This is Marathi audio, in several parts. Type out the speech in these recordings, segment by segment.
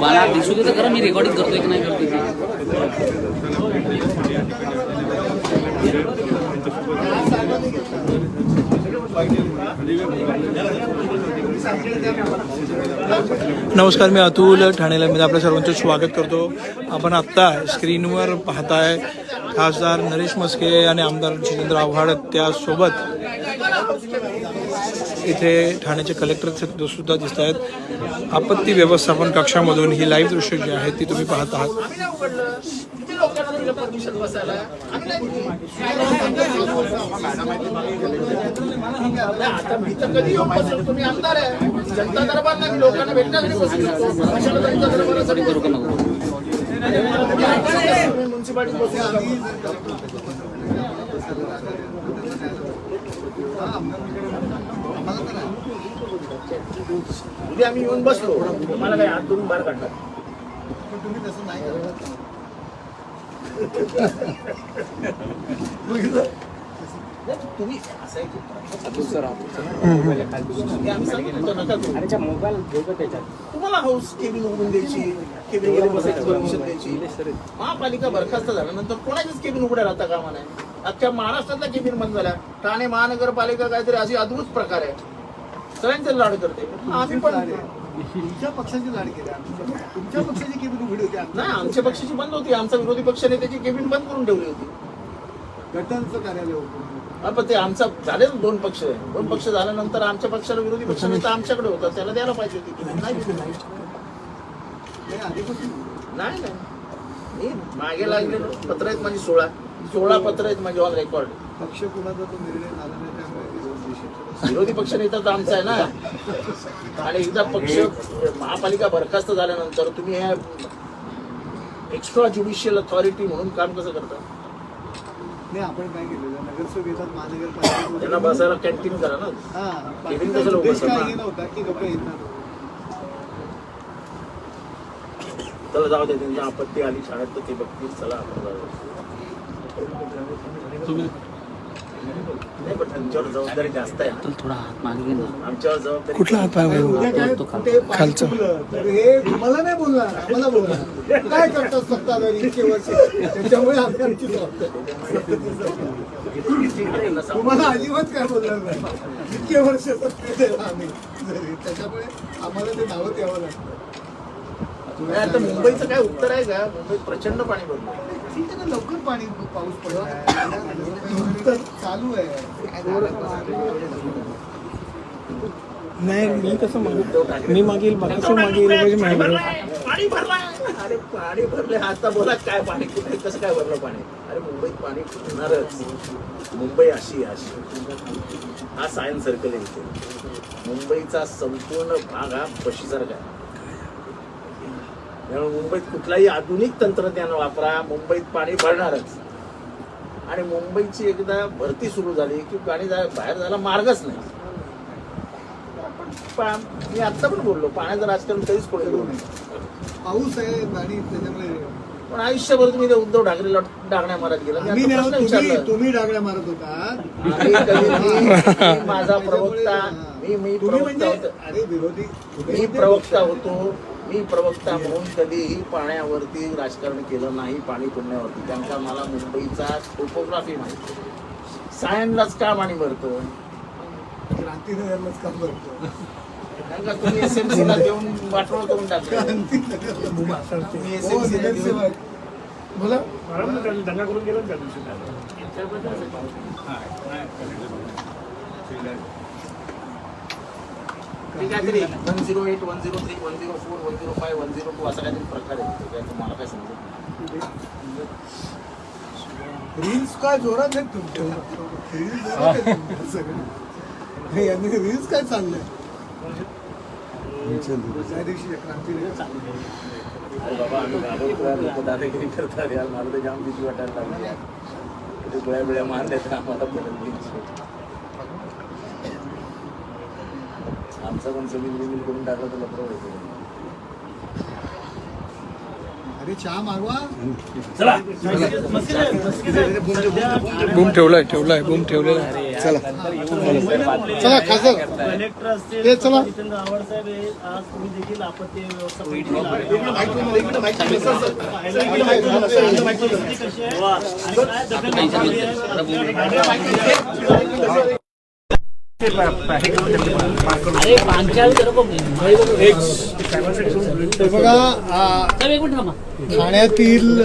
मला दिसू दे खरं मी रेकॉर्डिंग करतोय की नाही करतोय? नमस्कार मी अतुल ठाणेला मी आपल्या सर्वांचं स्वागत करतो. आपण आत्ता स्क्रीनवर पाहताय खासदार नरेश मस्के आणि आमदार जितेंद्र आव्हाड त्यासोबत इथे ठाण्याचे कलेक्टर सुद्धा दिसत आहेत आपत्ती व्यवस्थापन कक्षामधून ही लाईव्ह दृश्य जी आहेत ती तुम्ही पाहत आहात. उद्या आम्ही येऊन बसलो. मला काही हात धरून बाहेर काढणार? तुम्ही हे आम्ही सांगितलं नका करू. तुम्हाला हाऊस केबिन उघडून द्यायची केबिनमध्ये बसायची परमिशन द्यायची महापालिका बरखास्त झाल्यानंतर कोणाचीच केबिन उघड्या राहता कामा नाही अख्ख्या महाराष्ट्रातल्या केबिन बंद झाल्या ठाणे महानगरपालिका काहीतरी अशी अद्भुत प्रकार आहे. सगळ्यांचे लाड करते. आम्ही पण तुमच्या पक्षाची लाड केल्या तुमच्या पक्षाची केबिन उघडी होती नाही आमच्या पक्षाची बंद होती. आमचा विरोधी पक्ष त्याची केबिन बंद करून ठेवली होती. गटांचं कार्यालय होतं. पण ते आमचा झाले दोन पक्ष. दोन पक्ष झाल्यानंतर आमच्या पक्षाला विरोधी पक्ष नेता आमच्याकडे होता. त्याला द्यायला पाहिजे होती नाही. हे नाही मागे लागलेलो. पत्र आहेत माझी सोळा. सोळा पत्र आहेत माझी ऑन रेकॉर्ड पक्ष कुणाचा तो निर्णय झाला नाही त्यामुळे विरोध पक्ष नेता तर आमचा आहे ना. आणि एकदा पक्ष महापालिका बरखास्त झाल्यानंतर तुम्ही ह्या एक्स्ट्रा ज्युडिशियल अथॉरिटी म्हणून काम कसं करता? नाही आपण काय केलेलं नगरसेवक येतात महानगरपालिकेत त्यांना बसायला कॅन्टीन करा ना. हा बाकीचा कसं लोक उद्देश काय बसवणार? हे नव्हता की लोक येतात? चला जाऊ दे त्यांची आपत्ती आली शाळेत तर ते बघतील. चला आपण जाऊ. नाही पण त्यांच्यावर जबाबदारी जास्त आहे. तर थोडा हात मागे घे ना. आमच्यावर जबाबदारी कुठला हात पाय उद्या काय तो. कुठे खालचं. तर हे नाही बोलणार आम्हाला बोलणार. काय करतात सत्ताधारी इतके वर्ष? त्याच्यामुळे आम्ही आमची जबाबदारी. तुम्हाला अजिबात काय बोलणार नाही. इतके वर्ष सत्तेत आहे आम्ही. त्याच्यामुळे आम्हाला ते नावं द्यावं लागतं. नाही, आता मुंबईचं काय उत्तर आहे का? मुंबईत प्रचंड पाणी भरलं. ठीक आहे ना लवकर पाणी पाऊस पडला चालू आहे. नाही मी कसं मागेल मी मागेल बाकीचं मागे गेलं पाहिजे माझ्या बरोबर. पाणी भरलं अरे पाणी भरले आता बोला काय पाणी कुठे कसं काय भरलं पाणी? अरे मुंबईत पाणी फुटणारच मुंबई अशी अशी. हा सायन्स सर्कल आहे इथे. मुंबईचा संपूर्ण भाग हा पशीसारखा आहे. त्यामुळे मुंबईत कुठलाही आधुनिक तंत्रज्ञान वापरा मुंबईत पाणी भरणारच. आणि मुंबईची एकदा भरती सुरू झाली की पाणी जा- बाहेर जायला मार्गच नाही. आपण मी आता पण बोललो पाण्याचं राजकारण कधीच कोणी करू नये. पाऊस आहे आणि त्याच्यामुळे पण आयुष्यभर तुम्ही ते उद्धव ठाकरेला डागण्या मारत गेला. मी आम्ही आता नाही प्रश्न तुम्ही विचारला. तुम्ही डागड्या मारत होता. आम्ही कधी- मी- मी माझा प्रवक्ता मी मी तुम्ही प्रवक्ता म्हणजे होतो. अरे विरोधी मी प्रवक्ता होतो. मी प्रवक्ता म्हणून कधीही पाण्यावरती राजकारण केलं नाही पाणी पुण्यावरती. का मला मुंबईचा टोपोग्राफी माहिती सायनलाच का पाणी भरतं. क्रांतीनगरलाच काम का तुम्ही एसएमसी ला देऊन वाटोळ करून टाकलं. हो, देऊन- नगरसेवक. One zero eight one zero three one zero four one zero five one zero two असा काहीतरी प्रकार आहे. तो काय तुम्हाला काय समजत रील्स काय जोरात आहेत तुमच्या रील्स जोरात आहेत तुमच्या सगळे. हे यांनी रील्स काय चाललंय? त्या दिवशी क्रांतीनगर अरे बाबा आम्ही घाबरतो लोक दादागिरी करतात यार. मला तर जाम भीती वाटायला लागली. गोळ्या बिळ्या मारल्या तर आम्हाला परत भीती. आमचा पण सगळी लिमिल करून टाकलं तर लपडं व्हायचं अरे चहा मागवा. बूम ठेवलाय ठेवलाय बूम ठेवलेला. आहे चला. चला खासदार. कलेक्टर असतील ते चला. जितेंद्र आव्हाड साहेब आज तुम्ही देखील आपत्ती बघा. ठाण्यातील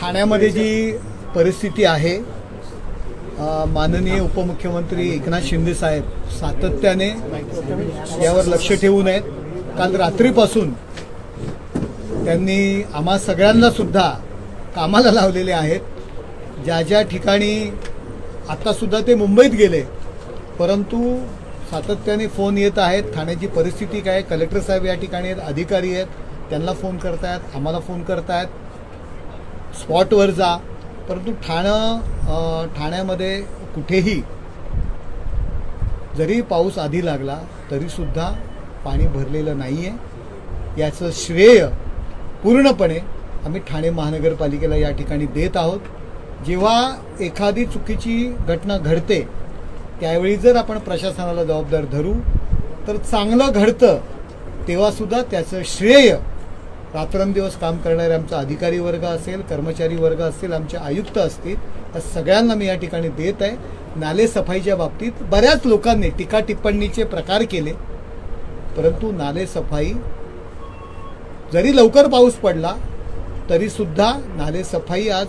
ठाण्यामध्ये जी परिस्थिती आहे माननीय उपमुख्यमंत्री एकनाथ शिंदे साहेब सातत्याने यावर लक्ष ठेवून आहेत काल रात्रीपासून त्यांनी आम्हा सगळ्यांना सुद्धा कामाला लावलेले आहेत. ज्या ज्या ठिकाणी आत्तासुद्धा ते मुंबईत गेले. परंतु सातत्याने फोन येत आहेत. ठाण्याची परिस्थिती काय? कलेक्टर साहेब या ठिकाणी आहेत अधिकारी आहेत. त्यांना फोन करतायत आम्हाला फोन करतायत. स्पॉटवर जा. परंतु ठाणं ठाण्यामध्ये कुठेही जरी पाऊस आधी लागला तरीसुद्धा पाणी भरलेलं नाही आहे याचं श्रेय पूर्णपणे आम्ही ठाणे महानगरपालिकेला या ठिकाणी देत आहोत. जेव्हा एखादी चुकीची घटना घडते त्यावेळी जर आपण प्रशासनाला जबाबदार धरू तर चांगलं घडतं तेव्हासुद्धा त्याचं श्रेय रात्रंदिवस काम करणारे आमचा अधिकारी वर्ग असेल कर्मचारी वर्ग असतील आमचे आयुक्त असतील या सगळ्यांना मी या ठिकाणी देत आहे. नालेसफाईच्या बाबतीत बऱ्याच लोकांनी टीका टिप्पणीचे प्रकार केले परंतु नालेसफाई जरी लवकर पाऊस पडला तरीसुद्धा नालेसफाई आज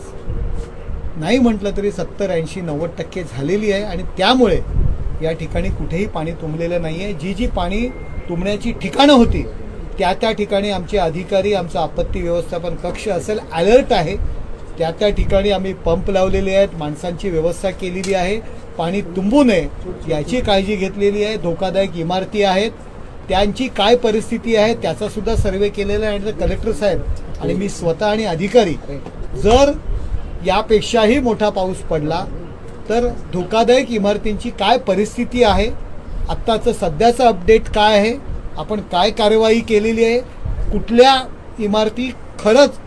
नाही म्हटलं तरी सत्तर ऐंशी नव्वद टक्के झालेली आहे आणि त्यामुळे या ठिकाणी कुठेही पाणी तुंबलेलं नाही आहे जी जी पाणी तुंबण्याची ठिकाणं होती त्या त्या ठिकाणी आमचे अधिकारी आमचा आपत्ती व्यवस्थापन कक्ष असेल अलर्ट आहे. त्या त्या ठिकाणी आम्ही पंप लावलेले आहेत माणसांची व्यवस्था केलेली आहे. पाणी तुंबू नये याची काळजी घेतलेली आहे. धोकादायक इमारती आहेत. त्यांची काय परिस्थिती आहे त्याचा सुद्धा सर्वे केलेला आहे. आणि कलेक्टर साहेब आणि मी स्वतः आणि अधिकारी जर यापेक्षाही मोठा पाऊस पडला तर धोकादायक इमारतींची काय परिस्थिती आहे? आत्ताचं सध्याचं अपडेट काय आहे? आपण काय कार्यवाही केलेली आहे? कुठल्या इमारती खरंच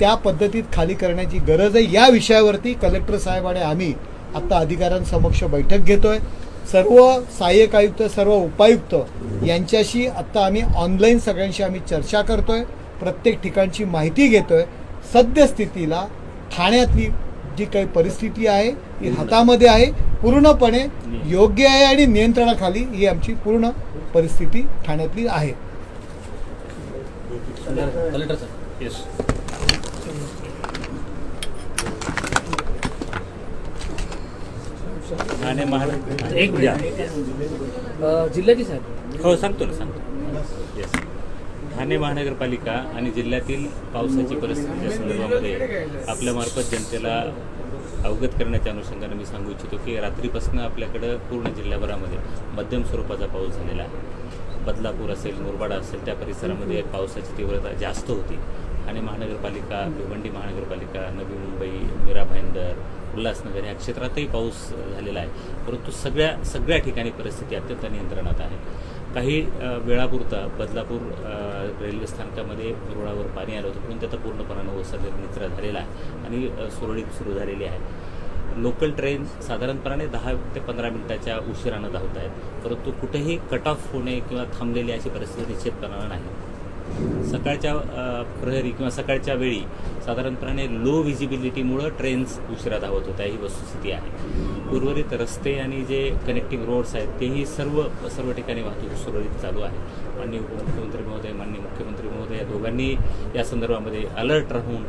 त्या पद्धतीत खाली करण्याची गरज आहे? या विषयावरती कलेक्टर साहेब आणि आम्ही आत्ता अधिकाऱ्यांसमक्ष बैठक घेतोय. सर्व सहाय्यक आयुक्त सर्व उपायुक्त यांच्याशी आत्ता आम्ही ऑनलाईन सगळ्यांशी आम्ही चर्चा करतोय. प्रत्येक ठिकाणची माहिती घेतोय. सद्यस्थितीला ठाण्यातली जी काही परिस्थिती आहे ती हातामध्ये आहे पूर्णपणे योग्य आहे आणि नियंत्रणाखाली ही आमची पूर्ण परिस्थिती ठाण्यातली आहे. ठाणे एक जिल्ह्याची साहेब. हो सांगतो ना सांगतो. येस ठाणे महानगरपालिका आणि जिल्ह्यातील पावसाची परिस्थितीच्या संदर्भामध्ये आपल्यामार्फत जनतेला अवगत करण्याच्या अनुषंगाने मी सांगू इच्छितो की रात्रीपासून आपल्याकडं पूर्ण जिल्ह्याभरामध्ये मध्यम स्वरूपाचा पाऊस झालेला आहे. बदलापूर असेल मुरबाडा असेल त्या परिसरामध्ये पावसाची तीव्रता जास्त होती. आणि महानगरपालिका भिवंडी महानगरपालिका नवी मुंबई मीरा भाईंदर उल्हासनगर या क्षेत्रातही पाऊस झालेला आहे. परंतु सगळ्या सगळ्या ठिकाणी परिस्थिती अत्यंत नियंत्रणात आहे. काही वेळापुरता बदलापूर रेल्वे स्थानकामध्ये रुळावर पाणी आलं होतं पण त्याचा पूर्णपणानं ओसरलेला निचरा झालेला आहे आणि सुरळीत सुरू झालेली आहे. लोकल ट्रेन साधारणपणाने दहा ते पंधरा मिनिटाच्या उशिरानं धावत आहेत परंतु कुठेही कट ऑफ होणे किंवा थांबलेली अशी परिस्थिती निश्चितपणानं नाही. सकाळच्या प्रहरी किंवा सकाळच्या वेळी साधारणपणे लो व्हिजिबिलिटीमुळं ट्रेन्स उशिरा धावत होत्या. ही वस्तुस्थिती आहे. उर्वरित रस्ते आणि जे कनेक्टिंग रोड्स आहेत तेही सर्व सर्व ठिकाणी वाहतूक सुरळीत चालू आहे. माननीय उपमुख्यमंत्री महोदय माननीय मुख्यमंत्री महोदय या दोघांनी या संदर्भामध्ये अलर्ट राहून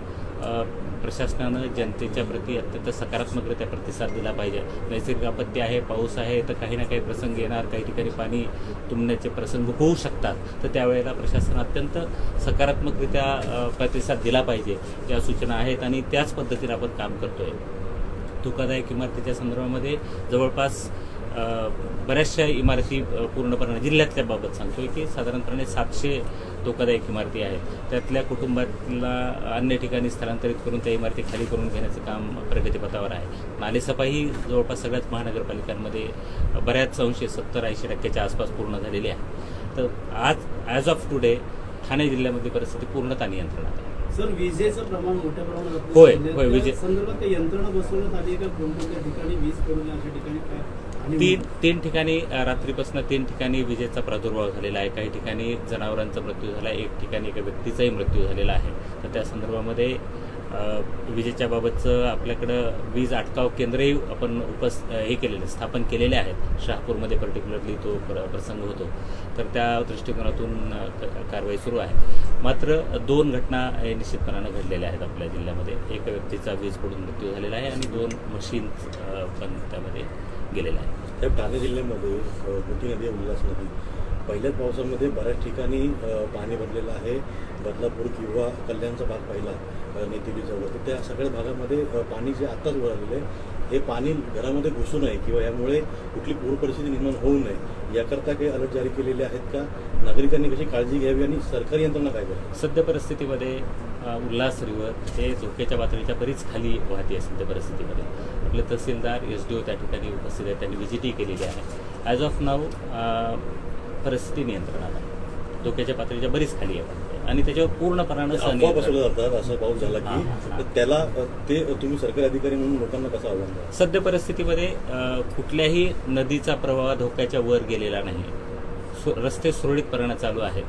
प्रशासनानं जनतेच्या प्रती अत्यंत सकारात्मकरित्या प्रतिसाद दिला पाहिजे. नैसर्गिक आपत्ती आहे पाऊस आहे तर काही ना काही प्रसंग येणार काही ठिकाणी पाणी तुंबण्याचे प्रसंग होऊ शकतात. तर त्यावेळेला प्रशासन अत्यंत सकारात्मकरित्या प्रतिसाद दिला पाहिजे. या सूचना आहेत आणि त्याच पद्धतीने आपण काम करतोय. धोकादायक इमारतीच्या संदर्भामध्ये जवळपास बऱ्याचशा इमारती पूर्णपणे जिल्ह्यातल्या बाबत सांगतोय की साधारणपणे सातशे धोकादायक इमारती आहेत. त्यातल्या कुटुंबातला अन्य ठिकाणी स्थलांतरित करून त्या इमारती खाली करून घेण्याचं काम प्रगतीपथावर आहे. नालेसफाई ही जवळपास सगळ्याच महानगरपालिकांमध्ये बऱ्याच अंशी सत्तर ऐंशी टक्क्याच्या आसपास पूर्ण झालेली आहे. तर आज ॲज ऑफ टुडे ठाणे जिल्ह्यामध्ये परिस्थिती पूर्णतः नियंत्रणात आहे. सर विजेचं प्रमाण मोठ्या प्रमाणात होय, होय, विजे- संदर्भात यंत्रणा बसवण्यात आली आहे का? कोणकोणत्या ठिकाणी वीज पडून अशा ठिकाणी काय? तीन तीन ठिकाणी रात्रीपासून तीन ठिकाणी विजेचा प्रादुर्भाव झालेला आहे. काही ठिकाणी जनावरांचा मृत्यू झाला आहे. एक ठिकाणी एका व्यक्तीचाही मृत्यू झालेला आहे. तर त्या संदर्भामध्ये विजेच्या बाबतचं आपल्याकडं वीज अटकाव केंद्रही आपण उपस हे केलेले स्थापन केलेले आहेत. शहापूरमध्ये पर्टिक्युलरली तो प्र प्रसंग होतो. तर त्या दृष्टिकोनातून कारवाई सुरू आहे. मात्र दोन घटना हे निश्चितपणानं घडलेल्या आहेत आपल्या जिल्ह्यामध्ये. एका व्यक्तीचा वीज पडून मृत्यू झालेला आहे आणि दोन मशीन पण त्यामध्ये गेलेल्या आहेत. साहेब ठाणे जिल्ह्यामध्ये मोठी नदी आहे उल्हास नदी पहिल्याच पावसामध्ये बऱ्याच ठिकाणी पाणी भरलेलं आहे. बदलापूर किंवा कल्याणचा भाग पाहिला अ, तर त्या सगळ्या भागामध्ये पाणी जे आत्ताच वर आहे हे पाणी घरामध्ये घुसू नये किंवा यामुळे कुठली पूर परिस्थिती निर्माण होऊ नये याकरता काही अलर्ट जारी केलेले आहेत का? नागरिकांनी कशी काळजी घ्यावी आणि सरकारी यंत्रणा काय करावी सध्या परिस्थितीमध्ये उल्हास रिव्हर हे धोक्याच्या पातळीच्या बरीच खाली वाहते आहे सध्या परिस्थितीमध्ये. आपले तहसीलदार एस डी ओ त्या ठिकाणी उपस्थित आहेत. त्यांनी व्हिजिटही केलेली आहे. ॲज ऑफ नाऊ परिस्थिती नियंत्रणात आहे. धोक्याच्या पातळीच्या बरीच खाली आहे. आणि त्याच्यावर पूर्णपणानं अफवा सहनियंत्रण बसवल्या जातात असा पाऊस झाला की. तर त्याला ते तुम्ही सरकारी अधिकारी म्हणून लोकांना कसं आव्हान सद्य परिस्थितीमध्ये कुठल्याही नदीचा प्रवाह धोक्याच्या वर गेलेला नाही. रस्ते सुरळीतपणे चालू आहेत.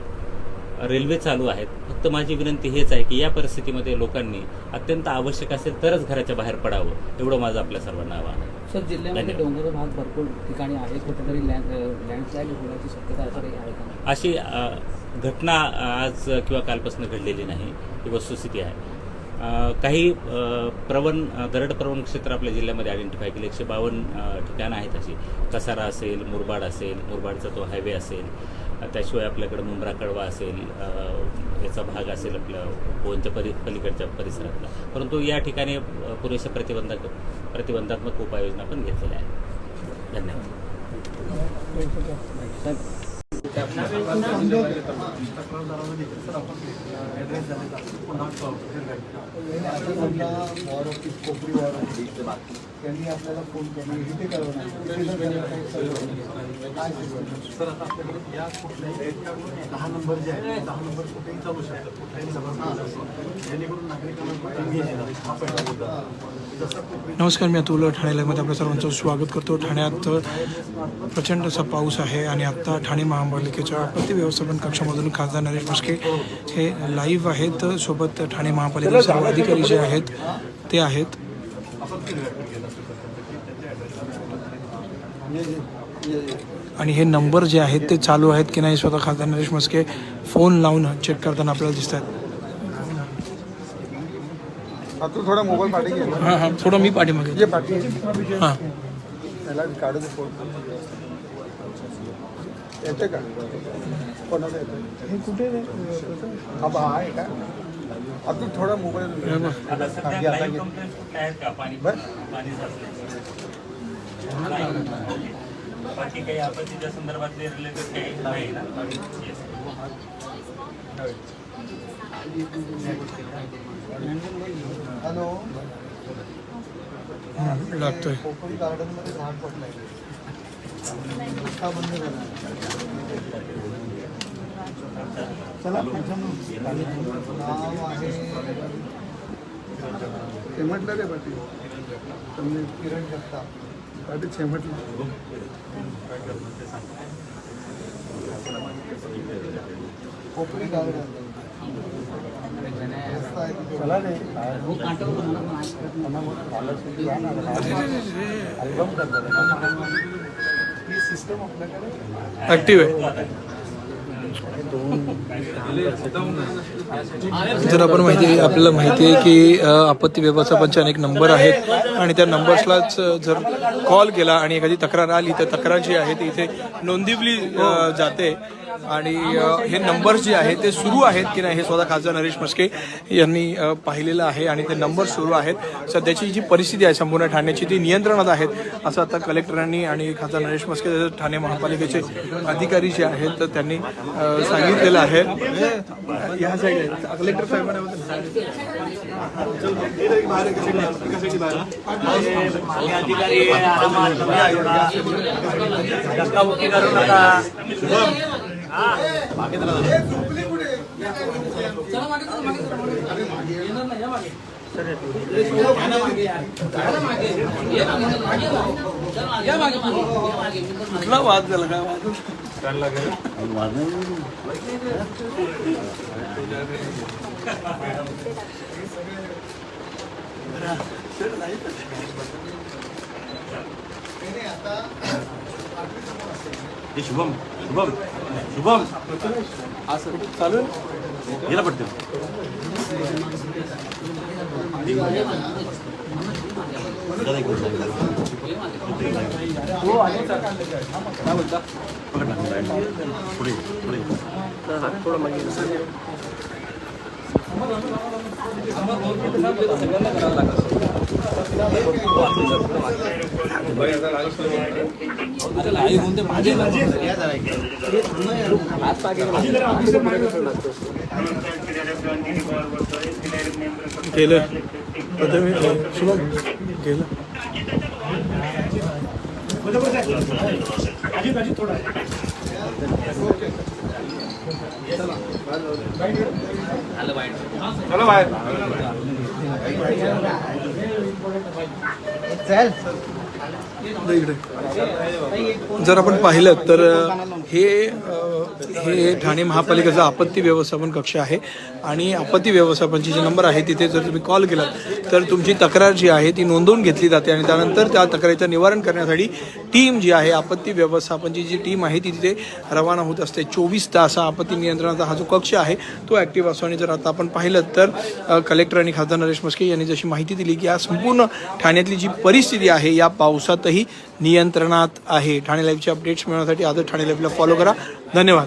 रेल्वे चालू आहेत फक्त माझी विनंती हेच आहे की या परिस्थितीमध्ये लोकांनी अत्यंत आवश्यक असेल तरच घराच्या बाहेर पडावं एवढं माझं आपल्या सर्वांना आवाहन आहे. सर जिल्ह्यामध्ये. डोंगर भाग भरपूर ठिकाणी आहे कुठेतरी लँड लँडस्लाईड होण्याची शक्यता आहे अशी घटना आज किंवा कालपासून घडलेली नाही ही वस्तुस्थिती आहे. काही प्रवण दरड प्रवण क्षेत्र आपल्या जिल्ह्यामध्ये आयडेंटिफाय केले एकशे बावन्न ठिकाणं आहेत अशी. कसारा असेल मुरबाड असेल मुरबाडचा तो हायवे असेल. त्याशिवाय आपल्याकडं मुंब्रा कडवा असेल याचा भाग असेल आपल्या पोनच्या परि पलीकडच्या परिसरातला. परंतु या ठिकाणी अ, पुरेशा प्रतिबंधक प्रतिबंधात्मक उपाययोजना पण घेतलेल्या आहेत. धन्यवाद. War office Kopri war office त्यांनी आपल्याला फोन केला सर आता आपल्याकडे या कुठल्याही दहा नंबर जे दहा नंबर कुठेही चालू शकतात कुठल्याही सभा जेणेकरून नागरिकांना हा पहिला मुद्दा नमस्कार मी अतुल ठाण्यामध्ये आपल्या सर्वांचं स्वागत करतो. ठाण्यात प्रचंड असा पाऊस आहे आणि आत्ता ठाणे महापालिकेच्या आपत्ती व्यवस्थापन कक्षामधून खासदार नरेश म्हस्के हे लाईव्ह आहेत. सोबत ठाणे महापालिकेचे सर्व अधिकारी जे आहेत ते आहेत. आणि हे नंबर जे आहेत ते चालू आहेत की नाही स्वतः खासदार नरेश म्हस्के फोन लावून चेक करताना आपल्याला दिसत आहेत तू थोडा मोबाईल पाठी घे हां हां थोडं मी पाठीमागे ये पाठी हां त्याला काढू दे फोन येते का कोणाचं येतं हे कुठे रे? हा बा आहे का आता थोडा मोबाईल हे बघ. आता सध्या हा, लाईव्ह घे. कंप्लेंट कुठे आहेत का पाणी बर. पाणी बाकी काही आपत्तीच्या संदर्भातले रिलेटेड काही नाही ना Yes. हॅलो. लागतोय. कोपरी गार्डनमध्ये झाड पडलंय. रस्ता बंद झाला. चला नाव आहे. शेमटलं रे पाठी तुम्ही किरण जगताप पाठी शेमटलं कोपरी गार्डन. चला आहे. जर आपण माहिती आपल्याला माहिती आहे की आपत्ती व्यवस्थापनचे अनेक नंबर आहेत आणि त्या नंबर्सलाच जर कॉल केला आणि एखादी तक्रार आली तर तक्रार जी आहे ती इथे नोंदवली जाते. आणि हे नंबर्स जे आहेत ते सुरू आहेत की नाही हे स्वतः खासदार नरेश म्हस्के यांनी पाहिलेलं आहे आणि ते नंबर सुरू आहेत. सध्याची जी परिस्थिती आहे संपूर्ण ठाण्याची ती नियंत्रणात आहेत असं आता कलेक्टरांनी आणि खासदार नरेश म्हस्के ठाणे महापालिकेचे अधिकारी जे आहेत तर त्यांनी सांगितलेलं आहे. या कलेक्टर साहेबांना कुठला वाद झाला काय वाद शुभम। शुभम शुभम चालू गेला पडते पुढे पुढे गेलं प्रथम केलं. केलं आलं वाईट इकडे, इकडे. जर आपण पाहिलं तर हे हे ठाणे महापालिकेचं आपत्ती व्यवस्थापन कक्ष आहे. आणि आपत्ती व्यवस्थापनची जे नंबर आहे तिथे जर तुम्ही कॉल केलात तर तुमची तक्रार जी आहे ती नोंदवून घेतली जाते. आणि त्यानंतर त्या तक्रारीचं निवारण करण्यासाठी टीम जी आहे आपत्ती व्यवस्थापनची जी टीम आहे ती तिथे रवाना होत असते. चोवीस तास हा आपत्ती नियंत्रणाचा हा जो कक्ष आहे तो ॲक्टिव्ह असतो आणि जर आता आपण पाहिलं तर कलेक्टर आणि खासदार नरेश मस्के यांनी जशी माहिती दिली की या संपूर्ण ठाण्यातली जी परिस्थिती आहे या पावसातही नियंत्रणात आहे ठाणे लाईव्हचे अपडेट्स मिळवण्यासाठी आजच ठाणे लाईव्हला फॉलो करा. धन्यवाद.